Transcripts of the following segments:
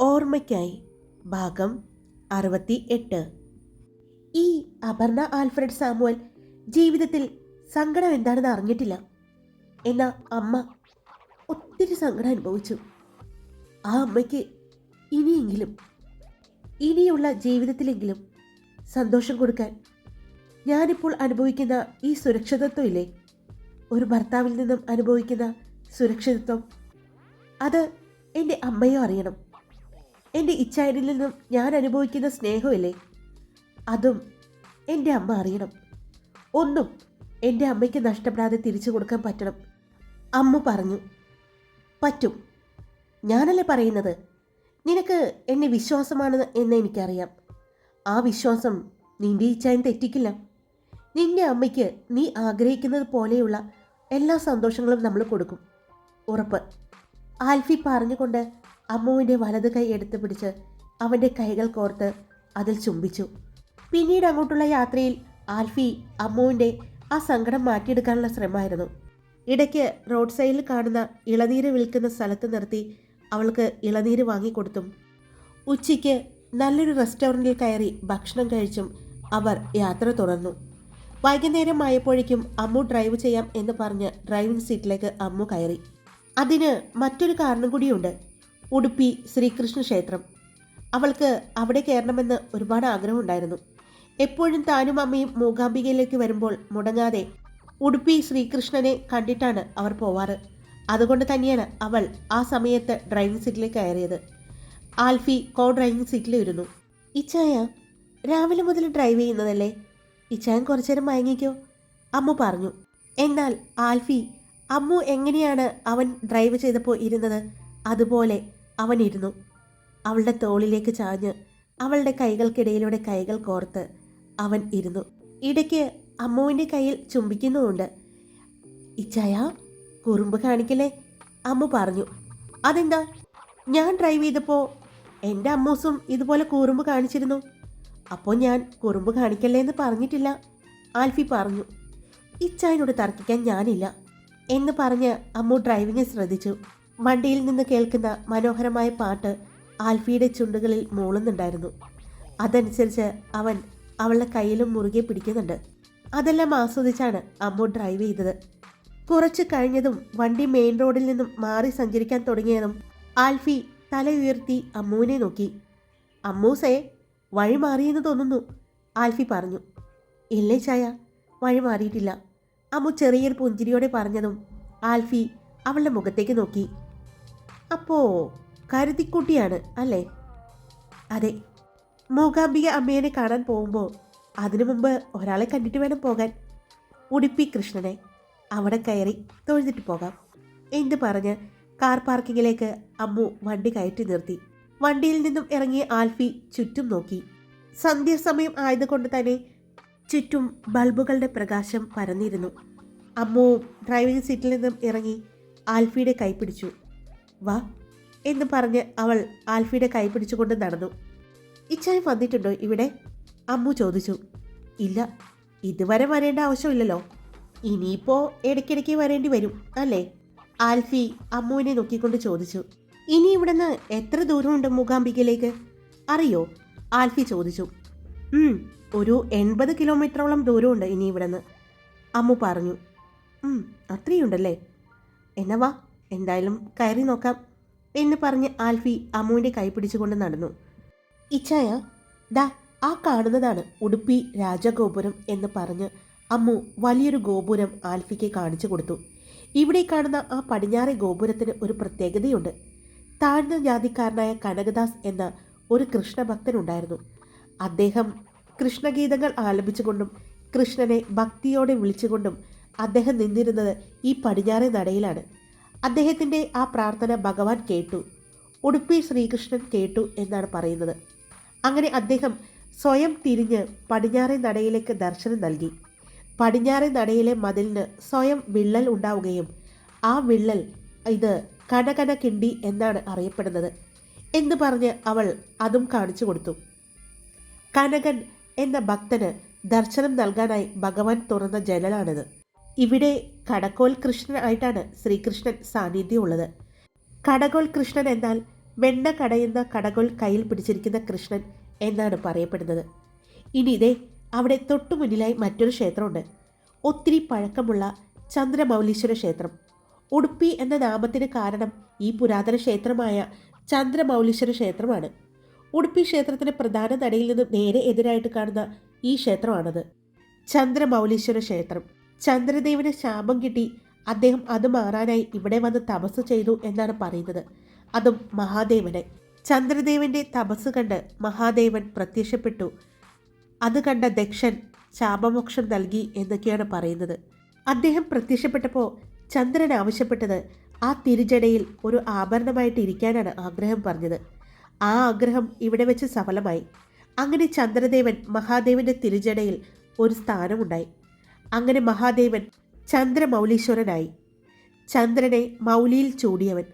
ഓർമ്മയ്ക്കായി. ഭാഗം അറുപത്തി എട്ട് ഈ അപർണ ആൽഫ്രഡ് സാമുവൽ ജീവിതത്തിൽ സങ്കടം എന്താണെന്ന് അറിഞ്ഞിട്ടില്ല. എന്നാൽ അമ്മ ഒത്തിരി സങ്കടം അനുഭവിച്ചു. ആ അമ്മയ്ക്ക് ഇനിയെങ്കിലും ഇനിയുള്ള ജീവിതത്തിലെങ്കിലും സന്തോഷം കൊടുക്കാൻ ഞാനിപ്പോൾ അനുഭവിക്കുന്ന ഈ സുരക്ഷിതത്വം ഇല്ലേ ഒരു ഭർത്താവിൽ നിന്നും അനുഭവിക്കുന്ന സുരക്ഷിതത്വം അത് എന്റെ അമ്മയോ അറിയണം. എന്റെ ഇച്ചായനിൽ നിന്നും ഞാൻ അനുഭവിക്കുന്ന സ്നേഹമില്ലേ? അതും എന്റെ അമ്മ അറിയണം. ഒന്നും എന്റെ അമ്മയ്ക്ക് നഷ്ടപ്പെടാതെ തിരിച്ചു കൊടുക്കാൻ പറ്റണം. അമ്മ പറഞ്ഞു പറ്റും. ഞാനല്ലേ പറയുന്നത്? നിനക്ക് എന്നെ വിശ്വാസമാണ് എന്ന് എനിക്കറിയാം. ആ വിശ്വാസം നിന്റെ ഇച്ഛായൻ തെറ്റിക്കില്ല. നിന്റെ അമ്മയ്ക്ക് നീ ആഗ്രഹിക്കുന്നത് പോലെയുള്ള എല്ലാ സന്തോഷങ്ങളും നമ്മൾ കൊടുക്കും. ഉറപ്പ്. ആൽഫി പറഞ്ഞുകൊണ്ട് അമ്മുവിന്റെ വലത് കൈ എടുത്തു പിടിച്ച് അവന്റെ കൈകൾ കോർത്ത് അതിൽ ചുംബിച്ചു. പിന്നീട് അങ്ങോട്ടുള്ള യാത്രയിൽ ആൽഫി അമ്മുവിന്റെ ആ സങ്കടം മാറ്റിയെടുക്കാനുള്ള ശ്രമമായിരുന്നു. ഇടയ്ക്ക് റോഡ് സൈഡിൽ കാണുന്ന ഇളനീര് വിൽക്കുന്ന സ്ഥലത്ത് നിർത്തി അവൾക്ക് ഇളനീര് വാങ്ങിക്കൊടുത്തും ഉച്ചയ്ക്ക് നല്ലൊരു റെസ്റ്റോറന്റിൽ കയറി ഭക്ഷണം കഴിച്ചും അവർ യാത്ര തുടർന്നു. വൈകുന്നേരം ആയപ്പോഴേക്കും അമ്മു ഡ്രൈവ് ചെയ്യാം എന്ന് പറഞ്ഞ് ഡ്രൈവിംഗ് സീറ്റിലേക്ക് അമ്മു കയറി. അതിന് മറ്റൊരു കാരണം കൂടിയുണ്ട്. ഉടുപ്പി ശ്രീകൃഷ്ണ ക്ഷേത്രം. അവൾക്ക് അവിടെ കയറണമെന്ന് ഒരുപാട് ആഗ്രഹമുണ്ടായിരുന്നു. എപ്പോഴും താനും അമ്മയും മൂകാംബികയിലേക്ക് വരുമ്പോൾ മുടങ്ങാതെ ഉടുപ്പി ശ്രീകൃഷ്ണനെ കണ്ടിട്ടാണ് അവർ പോവാറ്. അതുകൊണ്ട് തന്നെയാണ് അവൾ ആ സമയത്ത് ഡ്രൈവിംഗ് സീറ്റിലേക്ക് കയറിയത്. ആൽഫി കോ ഡ്രൈവിംഗ് സീറ്റിലിരുന്നു ഇച്ചായ രാവിലെ മുതൽ ഡ്രൈവ് ചെയ്യുന്നതല്ലേ? ഇച്ചായൻ കുറച്ചു നേരം മയങ്ങിക്കോ അമ്മു പറഞ്ഞു. എന്നാൽ ആൽഫി അമ്മു എങ്ങനെയാണ് അവൻ ഡ്രൈവ് ചെയ്തപ്പോൾ ഇരുന്നത്? അതുപോലെ അവൻ ഇരുന്നു അവളുടെ തോളിലേക്ക് ചാഞ്ഞ് അവളുടെ കൈകൾക്കിടയിലൂടെ കൈകൾ കോർത്ത് അവൻ ഇരുന്നു. ഇടയ്ക്ക് അമ്മുവിന്റെ കയ്യിൽ ചുംബിക്കുന്നുമുണ്ട്. ഇച്ചായ കുറുമ്പ് കാണിക്കല്ലേ? അമ്മു പറഞ്ഞു. അതെന്താ? ഞാൻ ഡ്രൈവ് ചെയ്തപ്പോൾ എന്റെ അമ്മൂസും ഇതുപോലെ കുറുമ്പ് കാണിച്ചിരുന്നു. അപ്പോൾ ഞാൻ കുറുമ്പ് കാണിക്കല്ലേ എന്ന് പറഞ്ഞിട്ടില്ല. ആൽഫി പറഞ്ഞു. ഇച്ചായനോട് തർക്കിക്കാൻ ഞാനില്ല എന്ന് പറഞ്ഞ് അമ്മു ഡ്രൈവിംഗ് ശ്രദ്ധിച്ചു. വണ്ടിയിൽ നിന്ന് കേൾക്കുന്ന മനോഹരമായ പാട്ട് ആൽഫിയുടെ ചുണ്ടുകളിൽ മൂളുന്നുണ്ടായിരുന്നു. അതനുസരിച്ച് അവൻ അവളുടെ കയ്യിലും മുറുകെ പിടിക്കുന്നുണ്ട്. അതെല്ലാം ആസ്വദിച്ചാണ് അമ്മു ഡ്രൈവ് ചെയ്തത്. കുറച്ച് കഴിഞ്ഞതും വണ്ടി മെയിൻ റോഡിൽ നിന്നും മാറി സഞ്ചരിക്കാൻ തുടങ്ങിയതും ആൽഫി തല ഉയർത്തി അമ്മുവിനെ നോക്കി. അമ്മൂസേ വഴി മാറിയെന്ന് തോന്നുന്നു ആൽഫി പറഞ്ഞു. ഇല്ലേ ചായ വഴി മാറിയിട്ടില്ല അമ്മു ചെറിയൊരു പുഞ്ചിരിയോടെ പറഞ്ഞതും ആൽഫി അവളുടെ മുഖത്തേക്ക് നോക്കി. അപ്പോ കരുതിക്കുട്ടിയാണ് അല്ലേ? അതെ. മൂകാംബിക അമ്മേനെ കാണാൻ പോകുമ്പോൾ അതിനു മുമ്പ് ഒരാളെ കണ്ടിട്ട് വേണം പോകാൻ. ഉടുപ്പി കൃഷ്ണനെ. അവിടെ കയറി തൊഴുതിട്ട് പോകാം. എന്ത് പറഞ്ഞ് കാർ പാർക്കിങ്ങിലേക്ക് അമ്മു വണ്ടി കയറ്റി നിർത്തി. വണ്ടിയിൽ നിന്നും ഇറങ്ങിയ ആൽഫി ചുറ്റും നോക്കി. സന്ധ്യാസമയം ആയതുകൊണ്ട് തന്നെ ചുറ്റും ബൾബുകളുടെ പ്രകാശം പരന്നിരുന്നു. അമ്മുവും ഡ്രൈവിംഗ് സീറ്റിൽ നിന്നും ഇറങ്ങി ആൽഫിയുടെ കൈ പിടിച്ചു. വാ എന്ന് പറഞ്ഞ് അവൾ ആൽഫിയുടെ കൈ പിടിച്ചുകൊണ്ട് നടന്നു. ഇച്ചായം വന്നിട്ടുണ്ടോ ഇവിടെ? അമ്മു ചോദിച്ചു. ഇല്ല ഇതുവരെ വരേണ്ട ആവശ്യമില്ലല്ലോ. ഇനിയിപ്പോൾ ഇടയ്ക്കിടയ്ക്ക് വരേണ്ടി വരും അല്ലേ? ആൽഫി അമ്മുവിനെ നോക്കിക്കൊണ്ട് ചോദിച്ചു. ഇനി ഇവിടുന്ന് എത്ര ദൂരമുണ്ട് മൂകാംബികയിലേക്ക്? അറിയോ? ആൽഫി ചോദിച്ചു. "ഉം, ഒരു എൺപത് കിലോമീറ്ററോളം ദൂരമുണ്ട് ഇനി ഇവിടുന്ന്. അമ്മു പറഞ്ഞു. "ഉം, അത്രയുണ്ടല്ലേ? എന്നാ വാ എന്തായാലും കയറി നോക്കാം എന്ന് പറഞ്ഞ് ആൽഫി അമ്മുവിന്റെ കൈ പിടിച്ചുകൊണ്ട് നടന്നു. ഇച്ചായ ദാ ആ കാണുന്നതാണ് ഉടുപ്പി രാജഗോപുരം എന്ന് പറഞ്ഞ് അമ്മു വലിയൊരു ഗോപുരം ആൽഫിക്ക് കാണിച്ചു കൊടുത്തു. ഇവിടെ കാണുന്ന ആ പടിഞ്ഞാറെ ഗോപുരത്തിന് ഒരു പ്രത്യേകതയുണ്ട്. താഴ്ന്ന ജാതിക്കാരനായ കനകദാസ് എന്ന ഒരു കൃഷ്ണഭക്തനുണ്ടായിരുന്നു. അദ്ദേഹം കൃഷ്ണഗീതങ്ങൾ ആലപിച്ചുകൊണ്ടും കൃഷ്ണനെ ഭക്തിയോടെ വിളിച്ചുകൊണ്ടും അദ്ദേഹം നിന്നിരുന്നത് ഈ പടിഞ്ഞാറെ നടയിലാണ്. അദ്ദേഹത്തിന്റെ ആ പ്രാർത്ഥന ഭഗവാൻ കേട്ടു. ഉടുപ്പി ശ്രീകൃഷ്ണൻ കേട്ടു എന്നാണ് പറയുന്നത്. അങ്ങനെ അദ്ദേഹം സ്വയം തിരിഞ്ഞ് പടിഞ്ഞാറെ നടയിലേക്ക് ദർശനം നൽകി. പടിഞ്ഞാറെ നടയിലെ മതിലിന് സ്വയം വിള്ളൽ ഉണ്ടാവുകയും ആ വിള്ളൽ ഇത് കനകന കിണ്ടി എന്നാണ് അറിയപ്പെടുന്നത് എന്ന് പറഞ്ഞ് അവൾ അതും കാണിച്ചു കൊടുത്തു. കനകൻ എന്ന ഭക്തന് ദർശനം നൽകാനായി ഭഗവാൻ തുറന്ന ജനലാണിത്. ഇവിടെ കടക്കോൽ കൃഷ്ണനായിട്ടാണ് ശ്രീകൃഷ്ണൻ സാന്നിധ്യമുള്ളത് കടകോൽ കൃഷ്ണൻ എന്നാൽ വെണ്ണ കടയുന്ന കടകോൽ കയ്യിൽ പിടിച്ചിരിക്കുന്ന കൃഷ്ണൻ എന്നാണ് പറയപ്പെടുന്നത്. ഇനി ഇതേ അവിടെ തൊട്ടു മുന്നിലായി മറ്റൊരു ക്ഷേത്രമുണ്ട്. ഒത്തിരി പഴക്കമുള്ള ചന്ദ്രമൗലീശ്വര ക്ഷേത്രം. ഉടുപ്പി എന്ന നാമത്തിന് കാരണം ഈ പുരാതന ക്ഷേത്രമായ ചന്ദ്രമൗലീശ്വര ക്ഷേത്രമാണ്. ഉടുപ്പി ക്ഷേത്രത്തിന് പ്രധാന നടയിൽ നിന്നും നേരെ എതിരായിട്ട് കാണുന്ന ഈ ക്ഷേത്രമാണത്. ചന്ദ്രമൗലീശ്വര ക്ഷേത്രം. ചന്ദ്രദേവന് ശാപം കിട്ടി. അദ്ദേഹം അത് മാറാനായി ഇവിടെ വന്ന് തപസ് ചെയ്തു എന്നാണ് പറയുന്നത്. അതും മഹാദേവനെ. ചന്ദ്രദേവന്റെ തപസ് കണ്ട് മഹാദേവൻ പ്രത്യക്ഷപ്പെട്ടു. അത് കണ്ട ദക്ഷൻ ശാപമോക്ഷം നൽകി എന്നൊക്കെയാണ് പറയുന്നത്. അദ്ദേഹം പ്രത്യക്ഷപ്പെട്ടപ്പോൾ ചന്ദ്രൻ ആവശ്യപ്പെട്ടത് ആ തിരുജടയിൽ ഒരു ആഭരണമായിട്ട് ഇരിക്കാനാണ് ആഗ്രഹം പറഞ്ഞത്. ആ ആഗ്രഹം ഇവിടെ വെച്ച് സഫലമായി. അങ്ങനെ ചന്ദ്രദേവൻ മഹാദേവന്റെ തിരുജടയിൽ ഒരു സ്ഥാനമുണ്ടായി. അങ്ങനെ മഹാദേവൻ ചന്ദ്രമൗലീശ്വരനായി. ചന്ദ്രനെ മൗലിയിൽ ചൂടിയവൻ.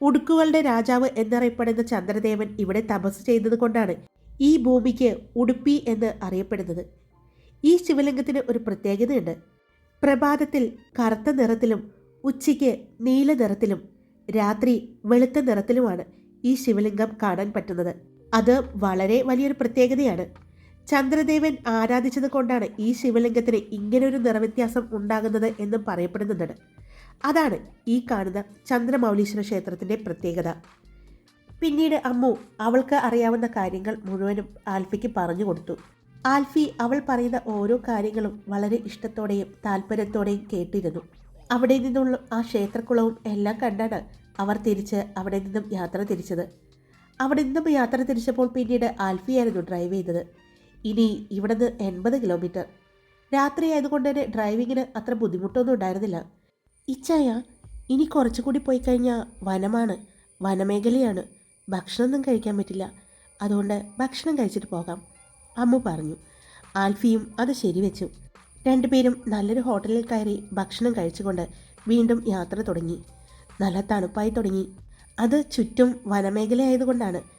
ഉടുക്കുകളുടെ രാജാവ് എന്നറിയപ്പെടുന്ന ചന്ദ്രദേവൻ ഇവിടെ തപസ് ചെയ്തത് കൊണ്ടാണ് ഈ ഭൂമിക്ക് ഉടുപ്പി എന്ന് അറിയപ്പെടുന്നത്. ഈ ശിവലിംഗത്തിന് ഒരു പ്രത്യേകതയുണ്ട്. പ്രഭാതത്തിൽ കറുത്ത നിറത്തിലും ഉച്ചയ്ക്ക് നീല നിറത്തിലും രാത്രി വെളുത്ത നിറത്തിലുമാണ് ഈ ശിവലിംഗം കാണാൻ പറ്റുന്നത്. അത് വളരെ വലിയൊരു പ്രത്യേകതയാണ്. ചന്ദ്രദേവൻ ആരാധിച്ചത് കൊണ്ടാണ് ഈ ശിവലിംഗത്തിന് ഇങ്ങനൊരു നിറവ്യത്യാസം ഉണ്ടാകുന്നത് എന്നും പറയപ്പെടുന്നുണ്ട്. അതാണ് ഈ കാണുന്ന ചന്ദ്രമൗലീശ്വര ക്ഷേത്രത്തിന്റെ പ്രത്യേകത. പിന്നീട് അമ്മു അവൾക്ക് അറിയാവുന്ന കാര്യങ്ങൾ മുഴുവനും ആൽഫിക്ക് പറഞ്ഞു കൊടുത്തു. ആൽഫി അവൾ പറയുന്ന ഓരോ കാര്യങ്ങളും വളരെ ഇഷ്ടത്തോടെയും താല്പര്യത്തോടെയും കേട്ടിരുന്നു. അവിടെ നിന്നുള്ള ആ ക്ഷേത്രക്കുളവും എല്ലാം കണ്ടാണ് അവർ തിരിച്ച് അവിടെ നിന്നും യാത്ര തിരിച്ചത്. അവിടെ നിന്നും യാത്ര തിരിച്ചപ്പോൾ പിന്നീട് ആൽഫിയായിരുന്നു ഡ്രൈവ് ചെയ്തത്. ഇനി ഇവിടുന്ന് എൺപത് കിലോമീറ്റർ. രാത്രി ആയതുകൊണ്ട് തന്നെ ഡ്രൈവിങ്ങിന് അത്ര ബുദ്ധിമുട്ടൊന്നും ഉണ്ടായിരുന്നില്ല. ഇച്ചായ ഇനി കുറച്ചുകൂടി പോയി കഴിഞ്ഞാൽ വനമാണ് വനമേഖലയാണ്. ഭക്ഷണമൊന്നും കഴിക്കാൻ പറ്റില്ല. അതുകൊണ്ട് ഭക്ഷണം കഴിച്ചിട്ട് പോകാം അമ്മ പറഞ്ഞു. ആൽഫിയും അത് ശരിവെച്ചു. രണ്ടുപേരും നല്ലൊരു ഹോട്ടലിൽ കയറി ഭക്ഷണം കഴിച്ചുകൊണ്ട് വീണ്ടും യാത്ര തുടങ്ങി. നല്ല തണുപ്പായി തുടങ്ങി. അത് ചുറ്റും വനമേഖലയായതുകൊണ്ടാണ്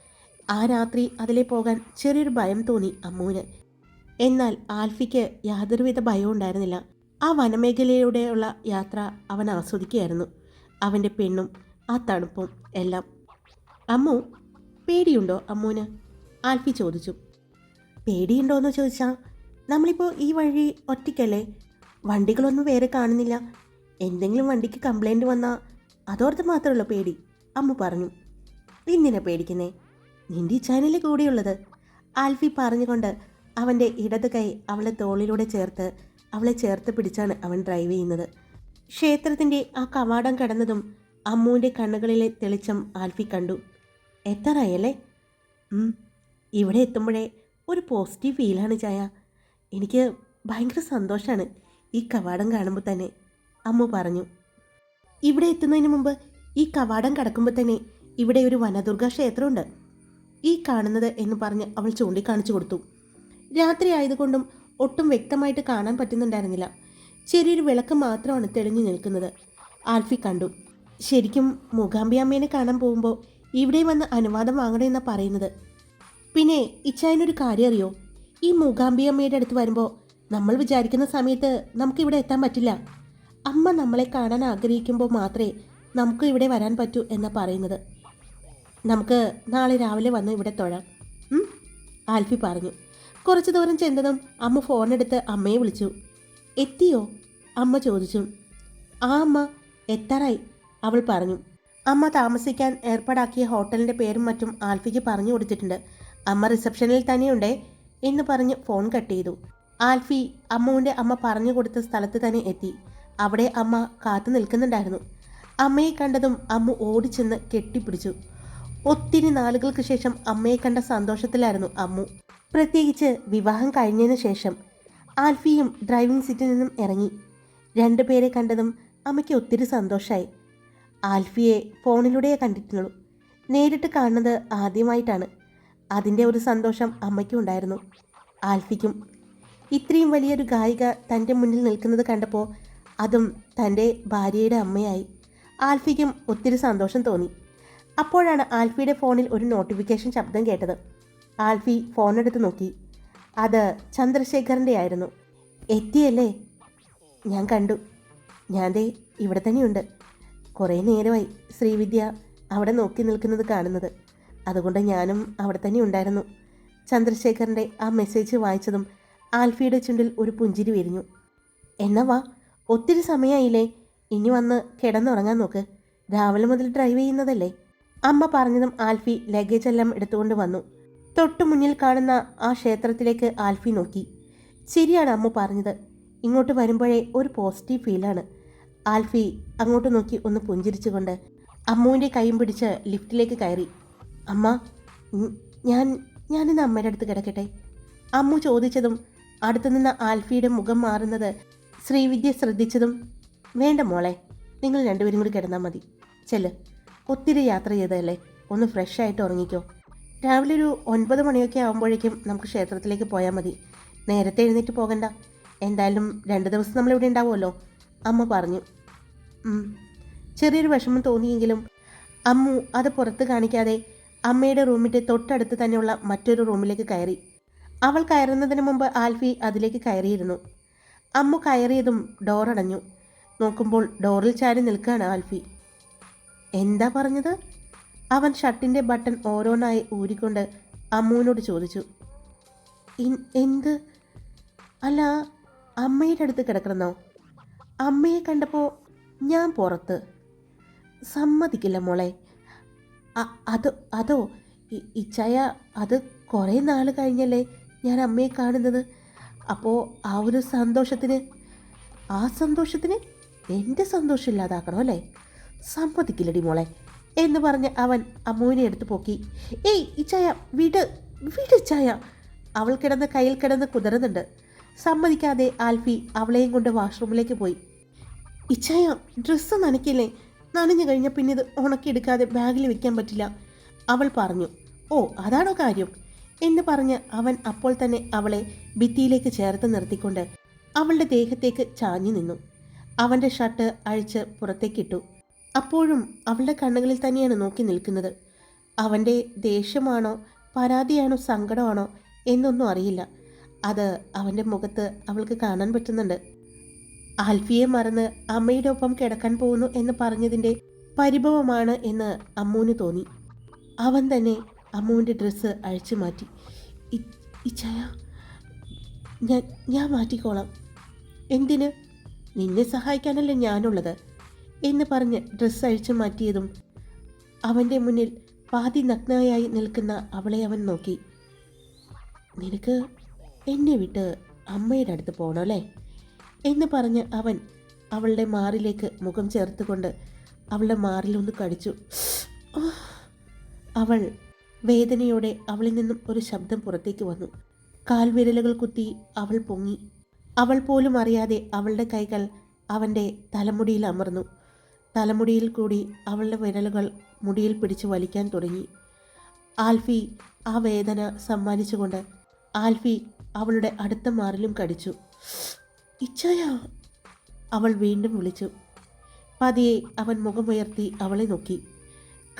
ആ രാത്രി അതിലെ പോകാൻ ചെറിയൊരു ഭയം തോന്നി അമ്മുവിന്. എന്നാൽ ആൽഫിക്ക് യാതൊരുവിധ ഭയവും ഉണ്ടായിരുന്നില്ല. ആ വനമേഖലയിലൂടെയുള്ള യാത്ര അവൻ ആസ്വദിക്കുകയായിരുന്നു. അവന്റെ പെണ്ണും ആ തണുപ്പും എല്ലാം. അമ്മു പേടിയുണ്ടോ അമ്മുവിന്? ആൽഫി ചോദിച്ചു. പേടിയുണ്ടോ എന്ന് ചോദിച്ചാൽ നമ്മളിപ്പോൾ ഈ വഴി ഒറ്റയ്ക്കല്ലേ? വണ്ടികളൊന്നും വേറെ കാണുന്നില്ല. എന്തെങ്കിലും വണ്ടിക്ക് കംപ്ലൈന്റ് വന്നാൽ അതോർത്ത് മാത്രമല്ലോ പേടി അമ്മു പറഞ്ഞു. എന്തിനാ പേടിക്കുന്നേ? നിന്റെ ചാനൽ കൂടിയുള്ളത്. ആൽഫി പറഞ്ഞുകൊണ്ട് അവന്റെ ഇടത് കൈ അവളെ തോളിലൂടെ ചേർത്ത് അവളെ ചേർത്ത് പിടിച്ചാണ് അവൻ ഡ്രൈവ് ചെയ്യുന്നത്. ക്ഷേത്രത്തിന്റെ ആ കവാടം കടന്നതും അമ്മുവിന്റെ കണ്ണുകളിലെ തെളിച്ചം ആൽഫി കണ്ടു. എത്താറായല്ലേ ഇവിടെ എത്തുമ്പോഴേ ഒരു പോസിറ്റീവ് ഫീലാണ് ചായ. എനിക്ക് ഭയങ്കര സന്തോഷമാണ് ഈ കവാടം കാണുമ്പോൾ തന്നെ അമ്മു പറഞ്ഞു. ഇവിടെ എത്തുന്നതിന് മുമ്പ് ഈ കവാടം കടക്കുമ്പോൾ തന്നെ ഇവിടെ ഒരു വനദുർഗ ക്ഷേത്രമുണ്ട്. ഈ കാണുന്നത് എന്ന് പറഞ്ഞ് അവൾ ചൂണ്ടിക്കാണിച്ചു കൊടുത്തു. രാത്രി ആയതുകൊണ്ടും ഒട്ടും വ്യക്തമായിട്ട് കാണാൻ പറ്റുന്നുണ്ടായിരുന്നില്ല. ചെറിയൊരു വിളക്ക് മാത്രമാണ് തെളിഞ്ഞു നിൽക്കുന്നത്. ആൽഫി കണ്ടു. ശരിക്കും മൂകാംബിയമ്മേനെ കാണാൻ പോകുമ്പോൾ ഇവിടെ വന്ന് അനുവാദം വാങ്ങണമെന്നാണ് പറയുന്നത്. പിന്നെ ഇച്ചായനൊരു കാര്യം അറിയോ? ഈ മൂകാംബിയമ്മയുടെ അടുത്ത് വരുമ്പോൾ നമ്മൾ വിചാരിക്കുന്ന സമയത്ത് നമുക്ക് ഇവിടെ എത്താൻ പറ്റില്ല. അമ്മ നമ്മളെ കാണാൻ ആഗ്രഹിക്കുമ്പോൾ മാത്രമേ നമുക്ക് ഇവിടെ വരാൻ പറ്റൂ എന്നാണ് പറയുന്നത്. നമുക്ക് നാളെ രാവിലെ വന്ന് ഇവിടെ തൊഴാം. ആൽഫി പറഞ്ഞു. കുറച്ച് ദൂരം ചെന്നതും അമ്മ ഫോണെടുത്ത് അമ്മയെ വിളിച്ചു. എത്തിയോ? അമ്മ ചോദിച്ചു. ആ അമ്മ എത്താറായി അവൾ പറഞ്ഞു. അമ്മ താമസിക്കാൻ ഏർപ്പാടാക്കിയ ഹോട്ടലിന്റെ പേരും മറ്റും ആൽഫിക്ക് പറഞ്ഞു കൊടുത്തിട്ടുണ്ട്. അമ്മ റിസപ്ഷനിൽ തന്നെയുണ്ടേ എന്ന് പറഞ്ഞ് ഫോൺ കട്ട് ചെയ്തു. ആൽഫി അമ്മുവിന്റെ അമ്മ പറഞ്ഞു കൊടുത്ത സ്ഥലത്ത് തന്നെ എത്തി. അവിടെ അമ്മ കാത്തു നിൽക്കുന്നുണ്ടായിരുന്നു. അമ്മയെ കണ്ടതും അമ്മ ഓടിച്ചെന്ന് കെട്ടിപ്പിടിച്ചു. ഒത്തിരി നാളുകൾക്ക് ശേഷം അമ്മയെ കണ്ട സന്തോഷത്തിലായിരുന്നു അമ്മു. പ്രത്യേകിച്ച് വിവാഹം കഴിഞ്ഞതിന് ശേഷം ആൽഫിയും ഡ്രൈവിംഗ് സീറ്റിൽ നിന്നും ഇറങ്ങി. രണ്ടുപേരെ കണ്ടതും അമ്മയ്ക്ക് ഒത്തിരി സന്തോഷമായി ആൽഫിയെ ഫോണിലൂടെ കണ്ടിട്ടുള്ളൂ. നേരിട്ട് കാണുന്നത് ആദ്യമായിട്ടാണ്. അതിന്റെ ഒരു സന്തോഷം അമ്മയ്ക്കും ഉണ്ടായിരുന്നു. ആൽഫിക്കും ഇത്രയും വലിയൊരു ഗായിക തന്റെ മുന്നിൽ നിൽക്കുന്നത് കണ്ടപ്പോൾ അതും തന്റെ ഭാര്യയുടെ അമ്മയായി. ആൽഫിക്കും ഒത്തിരി സന്തോഷം തോന്നി. അപ്പോഴാണ് ആൽഫിയുടെ ഫോണിൽ ഒരു നോട്ടിഫിക്കേഷൻ ശബ്ദം കേട്ടത്. ആൽഫി ഫോണെടുത്ത് നോക്കി. അത് ചന്ദ്രശേഖറിന്റെ ആയിരുന്നു. എത്തിയല്ലേ? ഞാൻ കണ്ടു. ഞാൻ ദേ ഇവിടെ തന്നെയുണ്ട്. കുറേ നേരമായി ശ്രീവിദ്യ അവിടെ നോക്കി നിൽക്കുന്നത് കാണുന്നത്. അതുകൊണ്ട് ഞാനും അവിടെ തന്നെ ഉണ്ടായിരുന്നു. ചന്ദ്രശേഖറിന്റെ ആ മെസ്സേജ് വായിച്ചതും ആൽഫിയുടെ ചുണ്ടിൽ ഒരു പുഞ്ചിരി വിരിഞ്ഞു. എന്നാ വാ ഒത്തിരി സമയമായില്ലേ ഇനി വന്ന് കിടന്നുറങ്ങാൻ നോക്ക്. രാവിലെ മുതൽ ഡ്രൈവ് ചെയ്യുന്നതല്ലേ? അമ്മ പറഞ്ഞതും ആൽഫി ലഗേജ് എല്ലാം എടുത്തുകൊണ്ട് വന്നു. തൊട്ടു മുന്നിൽ കാണുന്ന ആ ക്ഷേത്രത്തിലേക്ക് ആൽഫി നോക്കി. ശരിയാണ് അമ്മ പറഞ്ഞത്. ഇങ്ങോട്ട് വരുമ്പോഴേ ഒരു പോസിറ്റീവ് ഫീലാണ് ആൽഫി അങ്ങോട്ട് നോക്കി ഒന്ന് പുഞ്ചിരിച്ചുകൊണ്ട് അമ്മുവിന്റെ കൈയും പിടിച്ച് ലിഫ്റ്റിലേക്ക് കയറി. അമ്മ ഞാൻ ഞാനിന്ന് അമ്മയുടെ അടുത്ത് കിടക്കട്ടെ? അമ്മു ചോദിച്ചതും അടുത്തു നിന്ന് ആൽഫിയുടെ മുഖം മാറുന്നത് ശ്രീവിദ്യ ശ്രദ്ധിച്ചതും വേണ്ട മോളെ നിങ്ങൾ രണ്ടുപേരും കൂടി കിടന്നാൽ മതി. ചെല്ല്. ഒത്തിരി യാത്ര ചെയ്തതല്ലേ? ഒന്ന് ഫ്രഷ് ആയിട്ട് ഉറങ്ങിക്കോ. രാവിലെ ഒരു ഒൻപത് മണിയൊക്കെ ആകുമ്പോഴേക്കും നമുക്ക് ക്ഷേത്രത്തിലേക്ക് പോയാൽ മതി. നേരത്തെ എഴുന്നേറ്റ് പോകണ്ട. എന്തായാലും രണ്ട് ദിവസം നമ്മളിവിടെ ഉണ്ടാവുമല്ലോ. അമ്മ പറഞ്ഞു. ചെറിയൊരു വിഷമം തോന്നിയെങ്കിലും അമ്മു അത് പുറത്ത് കാണിക്കാതെ അമ്മയുടെ റൂമിന്റെ തൊട്ടടുത്ത് തന്നെയുള്ള മറ്റൊരു റൂമിലേക്ക് കയറി. അവൾ കയറുന്നതിന് മുമ്പ് ആൽഫി അതിലേക്ക് കയറിയിരുന്നു. അമ്മു കയറിയതും ഡോറടഞ്ഞു നോക്കുമ്പോൾ ഡോറിൽ ചാരി നിൽക്കുകയാണ് ആൽഫി. എന്താ പറഞ്ഞത്? അവൻ ഷർട്ടിന്റെ ബട്ടൺ ഓരോന്നായി ഊരിക്കൊണ്ട് അമ്മുവിനോട് ചോദിച്ചു. "ഇൻ- എന്ത്? അല്ല അമ്മയുടെ അടുത്ത് കിടക്കണമെന്നോ അമ്മയെ കണ്ടപ്പോൾ ഞാൻ പുറത്ത്. സമ്മതിക്കില്ല മോളെ. അത് അതോ ഇച്ചായ അത് കുറേ നാൾ കഴിഞ്ഞല്ലേ ഞാൻ അമ്മയെ കാണുന്നത്? അപ്പോൾ ആ ഒരു സന്തോഷത്തിന് ആ സന്തോഷത്തിന് എന്റെ സന്തോഷം ഇല്ലാതാക്കണം അല്ലേ? സമ്മതിക്കില്ലടി മോളെ എന്ന് പറഞ്ഞ് അവൻ അമ്മുവിനെ എടുത്ത് പോക്കി. ഏയ് ഇച്ചായ വിട് വിട് ഇച്ചായ അവൾ കിടന്ന് കയ്യിൽ കിടന്ന് കുതിരുന്നുണ്ട് സമ്മതിക്കാതെ ആൽഫി അവളെയും കൊണ്ട് വാഷ്റൂമിലേക്ക് പോയി. ഇച്ചായ ഡ്രസ്സ് നനയ്ക്കില്ലേ? നനഞ്ഞു കഴിഞ്ഞാൽ പിന്നെ ഇത് ഉണക്കിയെടുക്കാതെ ബാഗിൽ വെക്കാൻ പറ്റില്ല. അവൾ പറഞ്ഞു. ഓ അതാണോ കാര്യം? എന്ന് പറഞ്ഞ് അവൻ അപ്പോൾ തന്നെ അവളെ ഭിത്തിയിലേക്ക് ചേർത്ത് നിർത്തിക്കൊണ്ട് അവളുടെ ദേഹത്തേക്ക് ചാഞ്ഞു നിന്നു. അവന്റെ ഷർട്ട് അഴിച്ച് പുറത്തേക്കിട്ടു. അപ്പോഴും അവളുടെ കണ്ണുകളിൽ തന്നെയാണ് നോക്കി നിൽക്കുന്നത്. അവന്റെ ദേഷ്യമാണോ പരാതിയാണോ സങ്കടമാണോ എന്നൊന്നും അറിയില്ല. അത് അവന്റെ മുഖത്ത് അവൾക്ക് കാണാൻ പറ്റുന്നുണ്ട്. ആൽഫിയെ മറന്ന് അമ്മയുടെ ഒപ്പം കിടക്കാൻ പോകുന്നു എന്ന് പറഞ്ഞതിന്റെ പരിഭവമാണ് എന്ന് അമ്മൂന് തോന്നി. അവൻ തന്നെ അമ്മുവിന്റെ ഡ്രസ്സ് അഴിച്ചു മാറ്റി. ഇച്ചയ ഞാൻ ഞാൻ മാറ്റിക്കോളാം. എന്തിന്? നിന്നെ സഹായിക്കാനല്ലേ ഞാനുള്ളത്? എന്ന് പറഞ്ഞ് ഡ്രസ്സ് അഴിച്ചു മാറ്റിയതും അവന്റെ മുന്നിൽ പാതി നഗ്നയായി നിൽക്കുന്ന അവളെ അവൻ നോക്കി. നിനക്ക് എന്നെ വിട്ട് അമ്മയുടെ അടുത്ത് പോകണമല്ലേ എന്ന് പറഞ്ഞ് അവൻ അവളുടെ മാറിലേക്ക് മുഖം ചേർത്തുകൊണ്ട് അവളുടെ മാറിലൊന്ന് കടിച്ചു. അവൾ വേദനയോടെ അവളിൽ നിന്നും ഒരു ശബ്ദം പുറത്തേക്ക് വന്നു. കാൽവിരലുകൾ കുത്തി അവൾ പൊങ്ങി. അവൾ പോലും അറിയാതെ അവളുടെ കൈകൾ അവന്റെ തലമുടിയിൽ അമർന്നു. തലമുടിയിൽ കൂടി അവളുടെ വിരലുകൾ മുടിയിൽ പിടിച്ച് വലിക്കാൻ തുടങ്ങി. ആൽഫി ആ വേദന സമ്മാനിച്ചുകൊണ്ട് ആൽഫി അവളുടെ അടുത്ത മാറിലും കടിച്ചു. ഇച്ഛയാ അവൾ വീണ്ടും വിളിച്ചു. പതിയെ അവൻ മുഖമുയർത്തി അവളെ നോക്കി.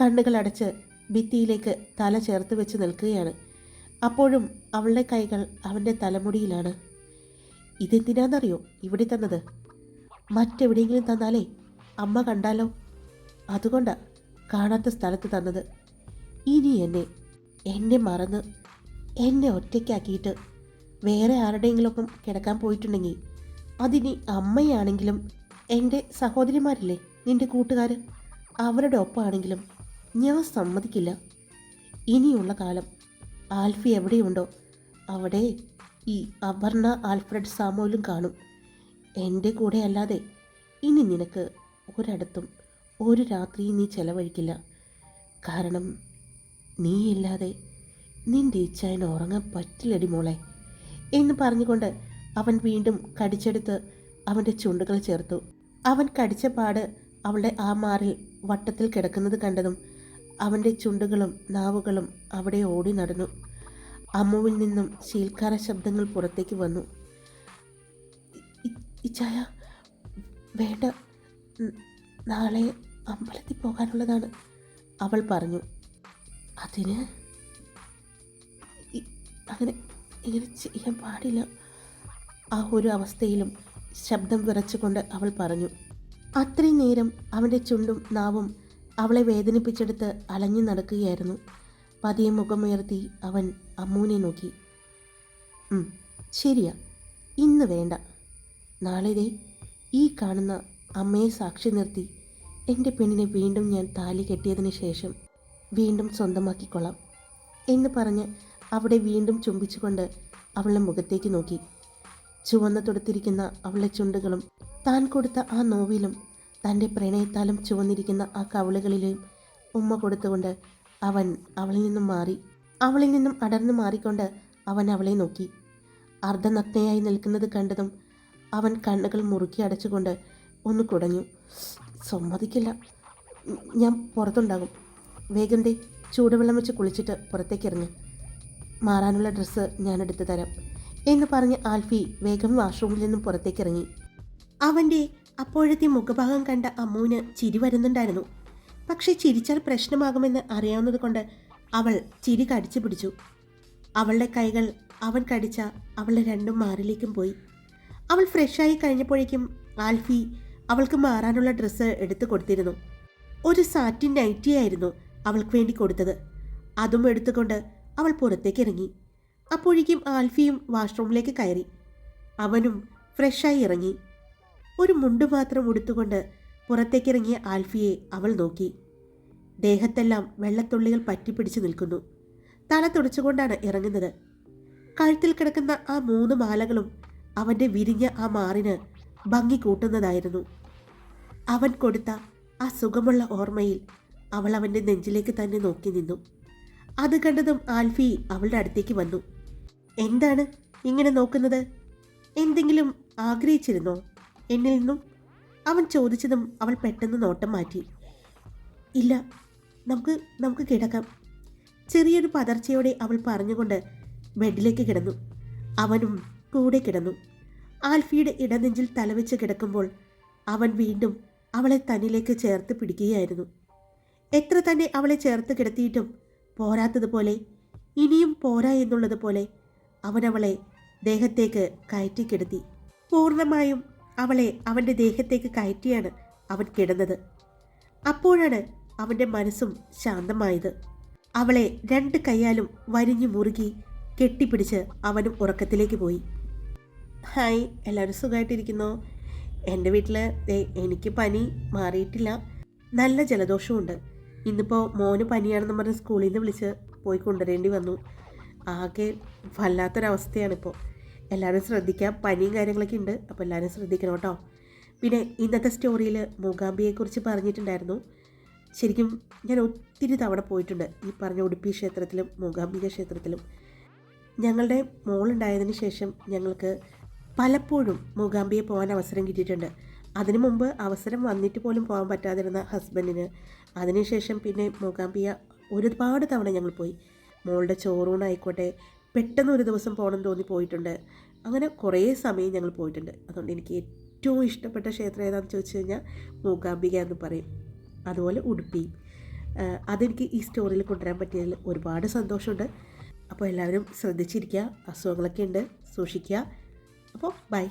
കണ്ണുകൾ അടച്ച് ഭിത്തിയിലേക്ക് തല ചേർത്ത് വെച്ച് നിൽക്കുകയാണ്. അപ്പോഴും അവളുടെ കൈകൾ അവന്റെ തലമുടിയിലാണ്. ഇതെന്തിനാണെന്നറിയോ ഇവിടെ തന്നത്? മറ്റെവിടെയെങ്കിലും തന്നാലേ അമ്മ കണ്ടാലോ? അതുകൊണ്ടാ കാണാത്ത സ്ഥലത്ത് തന്നത്. ഇനി എന്നെ എന്നെ മറന്ന് എന്നെ ഒറ്റയ്ക്കാക്കിയിട്ട് വേറെ ആരുടെയെങ്കിലൊപ്പം കിടക്കാൻ പോയിട്ടുണ്ടെങ്കിൽ അതിനി അമ്മയാണെങ്കിലും എന്റെ സഹോദരിമാരില്ലേ നിന്റെ കൂട്ടുകാർ അവരുടെ ഒപ്പമാണെങ്കിലും ഞാൻ സമ്മതിക്കില്ല. ഇനിയുള്ള കാലം ആൽഫി എവിടെയുണ്ടോ അവിടെ ഈ അപർണ ആൽഫ്രഡ് സാമോയിലും കാണും. എന്റെ കൂടെ അല്ലാതെ ഇനി നിനക്ക് ഒരിടത്തും ഒരു രാത്രിയും നീ ചെലവഴിക്കില്ല കാരണം നീയില്ലാതെ നിന്റെ ഇച്ഛായന് ഉറങ്ങാൻ പറ്റില്ലടി മോളെ എന്ന് പറഞ്ഞുകൊണ്ട് അവൻ വീണ്ടും കടിച്ചെടുത്ത് അവന്റെ ചുണ്ടുകൾ ചേർത്തു അവൻ കടിച്ച പാട് അവളുടെ ആ മാറിൽ വട്ടത്തിൽ കിടക്കുന്നത് കണ്ടതും അവന്റെ ചുണ്ടുകളും നാവുകളും അവിടെ ഓടി നടന്നു അമ്മുവിൽ നിന്നും ശീൽക്കാര ശബ്ദങ്ങൾ പുറത്തേക്ക് വന്നു ഇച്ഛായ വേണ്ട നാളെ അമ്പലത്തിൽ പോകാനുള്ളതാണ്. അവൾ പറഞ്ഞു അതിന് അങ്ങനെ ഇങ്ങനെ ചെയ്യാൻ പാടില്ല. ആ ഒരു അവസ്ഥയിലും ശബ്ദം വിറച്ചുകൊണ്ട് അവൾ പറഞ്ഞു അത്രയും നേരം അവന്റെ ചുണ്ടും നാവും അവളെ വേദനിപ്പിച്ചെടുത്ത് അലഞ്ഞു നടക്കുകയായിരുന്നു. പതിയെ മുഖമുയർത്തി അവൻ അമ്മൂനെ നോക്കി "ഉം, ശരിയാ ഇന്ന് വേണ്ട. നാളെ ഈ കാണുന്ന അമ്മയെ സാക്ഷി നിർത്തി എന്റെ പെണ്ണിനെ വീണ്ടും ഞാൻ താലി കെട്ടിയതിന് ശേഷം വീണ്ടും സ്വന്തമാക്കിക്കൊള്ളാം എന്ന് പറഞ്ഞ് അവിടെ വീണ്ടും ചുംബിച്ചുകൊണ്ട് അവളുടെ മുഖത്തേക്ക് നോക്കി. ചുവന്ന തൊടുത്തിരിക്കുന്ന അവളുടെ ചുണ്ടുകളും താൻ കൊടുത്ത ആ നോവിലും തന്റെ പ്രണയത്താലും ചുവന്നിരിക്കുന്ന ആ കവിളുകളിലെയും ഉമ്മ കൊടുത്തുകൊണ്ട് അവൻ അവളിൽ നിന്നും മാറി അവളിൽ നിന്നും അടർന്നു മാറിക്കൊണ്ട് അവൻ അവളെ നോക്കി. അർദ്ധനഗ്നയായി നിൽക്കുന്നത് കണ്ടതും അവൻ കണ്ണുകൾ മുറുക്കി അടച്ചുകൊണ്ട് ഒന്ന് കുടഞ്ഞു. സമ്മതിക്കില്ല. ഞാൻ പുറത്തുണ്ടാകും. വേഗം ദേ ചൂടുവെള്ളം വെച്ച് കുളിച്ചിട്ട് പുറത്തേക്ക് ഇറങ്ങി മാറാനുള്ള ഡ്രസ്സ് ഞാൻ എടുത്തു തരാം എന്ന് പറഞ്ഞ് ആൽഫി വേഗം വാഷ്റൂമിൽ നിന്നും പുറത്തേക്ക് ഇറങ്ങി അവന്റെ അപ്പോഴത്തെ മുഖഭാഗം കണ്ട അമ്മുവിന് ചിരി വരുന്നുണ്ടായിരുന്നു. പക്ഷേ ചിരിച്ചാൽ പ്രശ്നമാകുമെന്ന് അറിയാവുന്നത് കൊണ്ട് അവൾ ചിരി കടിച്ചു പിടിച്ചു. അവളുടെ കൈകൾ അവൻ കടിച്ച അവളുടെ രണ്ടും മാറിലേക്കും പോയി. അവൾ ഫ്രഷായി കഴിഞ്ഞപ്പോഴേക്കും ആൽഫി അവൾക്ക് മാറാനുള്ള ഡ്രസ്സ് എടുത്തു കൊടുത്തിരുന്നു. ഒരു സാറ്റിൻ നൈറ്റി ആയിരുന്നു അവൾക്ക് വേണ്ടി കൊടുത്തത്. അതും എടുത്തുകൊണ്ട് അവൾ പുറത്തേക്ക് ഇറങ്ങി അപ്പോഴേക്കും ആൽഫിയും വാഷ്റൂമിലേക്ക് കയറി. അവനും ഫ്രഷായി ഇറങ്ങി. ഒരു മുണ്ട് മാത്രം ഉടുത്തുകൊണ്ട് പുറത്തേക്കിറങ്ങിയ ആൽഫിയെ അവൾ നോക്കി. ദേഹത്തെല്ലാം വെള്ളത്തുള്ളികൾ പറ്റിപ്പിടിച്ച് നിൽക്കുന്നു. തല തുടച്ചുകൊണ്ടാണ് ഇറങ്ങുന്നത്. കഴുത്തിൽ കിടക്കുന്ന ആ മൂന്ന് മാലകളും അവന്റെ വിരിഞ്ഞ ആ മാറിന് ഭംഗി കൂട്ടുന്നതായിരുന്നു. അവൻ കൊടുത്ത ആ സുഖമുള്ള ഓർമ്മയിൽ അവൾ അവന്റെ നെഞ്ചിലേക്ക് തന്നെ നോക്കി നിന്നു. അത് കണ്ടതും ആൽഫി അവളുടെ അടുത്തേക്ക് വന്നു. എന്താണ് ഇങ്ങനെ നോക്കുന്നത്? എന്തെങ്കിലും ആഗ്രഹിച്ചിരുന്നോ എന്നിൽ നിന്നും? അവൻ ചോദിച്ചതും അവൾ പെട്ടെന്ന് നോട്ടം മാറ്റി. ഇല്ല നമുക്ക് നമുക്ക് കിടക്കാം. ചെറിയൊരു പതർച്ചയോടെ അവൾ പറഞ്ഞുകൊണ്ട് ബെഡിലേക്ക് കിടന്നു. അവനും കൂടെ കിടന്നു. ആൽഫിയുടെ ഇടനെഞ്ചിൽ തലവെച്ച് കിടക്കുമ്പോൾ അവൻ വീണ്ടും അവളെ തന്നിലേക്ക് ചേർത്ത് പിടിക്കുകയായിരുന്നു. എത്ര തന്നെ അവളെ ചേർത്ത് കിടത്തിയിട്ടും പോരാത്തതുപോലെ ഇനിയും പോരാ എന്നുള്ളതുപോലെ അവനവളെ ദേഹത്തേക്ക് കയറ്റി കിടത്തി. പൂർണമായും അവളെ അവന്റെ ദേഹത്തേക്ക് കയറ്റിയാണ് അവൻ കിടന്നത്. അപ്പോഴാണ് അവന്റെ മനസ്സും ശാന്തമായത്. അവളെ രണ്ട് കൈയാലും വരിഞ്ഞു മുറുകി കെട്ടിപ്പിടിച്ച് അവനും ഉറക്കത്തിലേക്ക് പോയി. ഹായ് എല്ലാവരും സുഖമായിട്ടിരിക്കുന്നോ? എന്റെ വീട്ടിൽ എനിക്ക് പനി മാറിയിട്ടില്ല. നല്ല ജലദോഷമുണ്ട് ഇന്നിപ്പോൾ മോന് പനിയാണെന്ന് പറഞ്ഞ് സ്കൂളിൽ നിന്ന് വിളിച്ച് പോയി കൊണ്ടുവരേണ്ടി വന്നു. ആകെ വല്ലാത്തൊരവസ്ഥയാണിപ്പോൾ എല്ലാവരും ശ്രദ്ധിക്കാം. പനിയും കാര്യങ്ങളൊക്കെ ഉണ്ട്. അപ്പോൾ എല്ലാവരും ശ്രദ്ധിക്കണം കേട്ടോ. പിന്നെ ഇന്നത്തെ സ്റ്റോറിയിൽ മൂകാംബിയെക്കുറിച്ച് പറഞ്ഞിട്ടുണ്ടായിരുന്നു. ശരിക്കും ഞാൻ ഒത്തിരി തവണ പോയിട്ടുണ്ട് ഈ പറഞ്ഞ ഉടുപ്പി ക്ഷേത്രത്തിലും മൂകാംബിക ക്ഷേത്രത്തിലും. ഞങ്ങളുടെ മോളുണ്ടായതിന് ശേഷം ഞങ്ങൾക്ക് പലപ്പോഴും മൂകാംബിയെ പോകാൻ അവസരം കിട്ടിയിട്ടുണ്ട്. അതിനു മുമ്പ് അവസരം വന്നിട്ട് പോലും പോകാൻ പറ്റാതിരുന്ന ഹസ്ബൻഡിന്. അതിനുശേഷം പിന്നെ മൂകാംബിയ ഒരുപാട് തവണ ഞങ്ങൾ പോയി. മോളുടെ ചോറൂണായിക്കോട്ടെ പെട്ടെന്ന് ഒരു ദിവസം പോകണം തോന്നി പോയിട്ടുണ്ട്. അങ്ങനെ കുറേ സമയം ഞങ്ങൾ പോയിട്ടുണ്ട്. അതുകൊണ്ട് എനിക്ക് ഏറ്റവും ഇഷ്ടപ്പെട്ട ക്ഷേത്രം ഏതാണെന്ന് ചോദിച്ചു കഴിഞ്ഞാൽ മൂകാംബിക എന്ന് പറയും. അതുപോലെ ഉടുപ്പി അതെനിക്ക് ഈ സ്റ്റോറിയിൽ കൊണ്ടുവരാൻ പറ്റിയതിൽ ഒരുപാട് സന്തോഷമുണ്ട്. അപ്പോൾ എല്ലാവരും ശ്രദ്ധിച്ചിരിക്കുക. അസുഖങ്ങളൊക്കെ ഉണ്ട്. സൂക്ഷിക്കുക. അപ്പോൾ ബൈ.